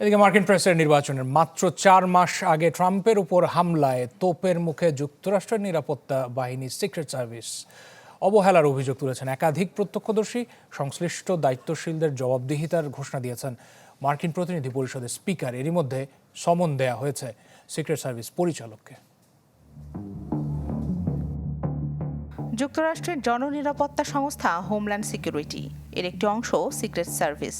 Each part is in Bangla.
এদিকে মার্কিন প্রেসিডেন্ট নির্বাচনের মাত্র চার মাস আগে ট্রাম্পের উপর হামলায় তোপের মুখে যুক্তরাষ্ট্রের নিরাপত্তা বাহিনী সিক্রেট সার্ভিস অবহেলার অভিযোগ তুলেছেন। একাধিক প্রত্যক্ষদর্শী, সংশ্লিষ্ট দায়িত্বশীলদের জবাবদিহিতার ঘোষণা দিয়েছেন মার্কিন প্রতিনিধি পরিষদের স্পিকার। এরই মধ্যে সমন দেয়া হয়েছে সিক্রেট সার্ভিস পরিচালককে। যুক্তরাষ্ট্রের জননিরাপত্তা সংস্থা হোমল্যান্ড সিকিউরিটি এর একটি অংশ সিক্রেট সার্ভিস।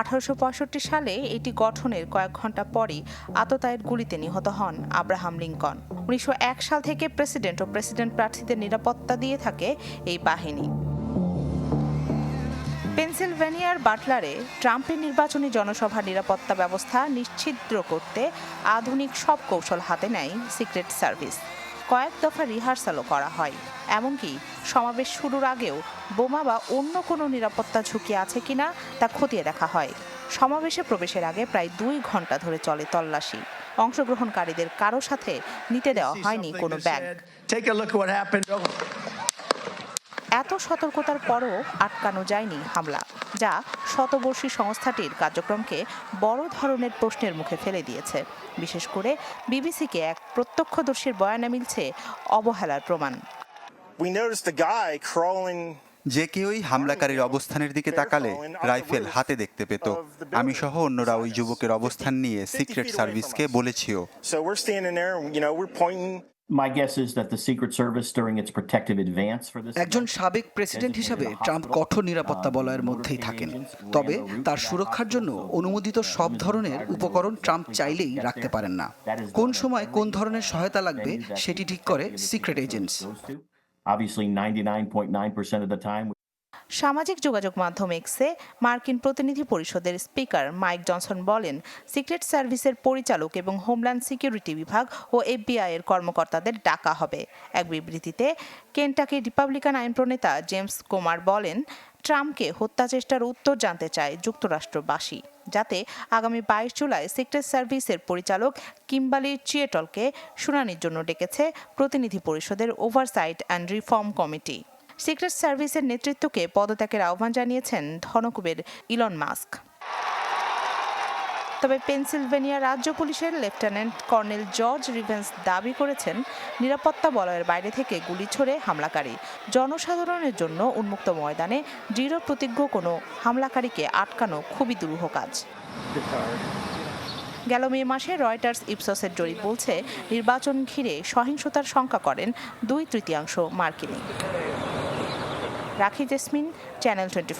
আঠারোশো পঁয়ষট্টি সালে এটি গঠনের কয়েক ঘণ্টা পরই আততায়ের গুলিতে নিহত হন আব্রাহাম লিঙ্কন। উনিশশো সাল থেকে প্রেসিডেন্ট ও প্রেসিডেন্ট প্রার্থীদের নিরাপত্তা দিয়ে থাকে এই বাহিনী। পেনসিলভেনিয়ার বাটলারে ট্রাম্পের নির্বাচনী জনসভার নিরাপত্তা ব্যবস্থা নিশ্ছিদ্র করতে আধুনিক সব কৌশল হাতে নেয় সিক্রেট সার্ভিস। কয়েক দফা রিহার্সালও করা হয়। এমনকি সমাবেশ শুরুর আগেও বোমা বা অন্য কোনো নিরাপত্তা ঝুঁকি আছে কিনা তা খতিয়ে দেখা হয়। সমাবেশে প্রবেশের আগে প্রায় দুই ঘণ্টা ধরে চলে তল্লাশি। অংশগ্রহণকারীদের কারও সাথে নিতে দেওয়া হয়নি কোনো ব্যাগ এত সতর্কতার পরও আটকানো যায়নি হামলা যা শতবর্ষী সংস্থাটির কার্যক্রমকে বড় ধরনের প্রশ্নের মুখে ফেলে দিয়েছে। বিশেষ করে বিবিসিকে এক প্রত্যক্ষদর্শীর বয়ানে মিলছে অবহেলার প্রমাণ। যে কেউই হামলাকারীর অবস্থানের দিকে তাকালে রাইফেল হাতে দেখতে পেত। আমি সহ অন্যরা ওই যুবকের অবস্থান নিয়ে সিক্রেট সার্ভিসকে বলেছিও। So we're standing there and you know we're pointing My guess is that the Secret Service, during its protective advance for this, একজন সাবেক প্রেসিডেন্ট হিসাবে ট্রাম্প কঠোর নিরাপত্তা বলয়ের মধ্যেই থাকেন। তবে তার সুরক্ষার জন্য অনুমোদিত সব ধরনের উপকরণ ট্রাম্প চাইলেই রাখতে পারেন না। কোন সময় কোন ধরনের সহায়তা লাগবে সেটি ঠিক করে সিক্রেট এজেন্টস সামাজিক যোগাযোগ মাধ্যম এক্সে মার্কিন প্রতিনিধি পরিষদের স্পিকার মাইক জনসন বলেন, সিক্রেট সার্ভিসের পরিচালক এবং হোমল্যান্ড সিকিউরিটি বিভাগ ও এফবিআই এর কর্মকর্তাদের ডাকা হবে। এক বিবৃতিতে, কেন্টাকি রিপাবলিকান আইন প্রণেতা জেমস কুমার বলেন, ট্রাম্পকে হত্যা চেষ্টার উত্তর জানতে চায় যুক্তরাষ্ট্রবাসী, যাতে আগামী বাইশ জুলাই সিক্রেট সার্ভিসের পরিচালক কিম্বালি চিয়েটলকে শুনানির জন্য ডেকেছে প্রতিনিধি পরিষদের oversight and reform committee. Secret সার্ভিসের নেতৃত্বকে পদত্যাগের আহ্বান জানিয়েছেন ধনকুবের ইলন মাস্ক। তবে পেনসিলভেনিয়া রাজ্য পুলিশের লেফটেন্যান্ট কর্নেল জর্জ রিভেন্স দাবি করেছেন, নিরাপত্তা বলয়ের বাইরে থেকে গুলি ছড়ে হামলাকারী। জনসাধারণের জন্য উন্মুক্ত ময়দানে দৃঢ় প্রতিজ্ঞ কোনো হামলাকারীকে আটকানো খুবই দুরূহ কাজ। গেল মে মাসে রয়টার্স ইপসসের জরিপ বলছে, নির্বাচন ঘিরে সহিংসতার শঙ্কা করেন দুই তৃতীয়াংশ মার্কিনী। রাখি জেসমিন চ্যানেল টোয়েন্টি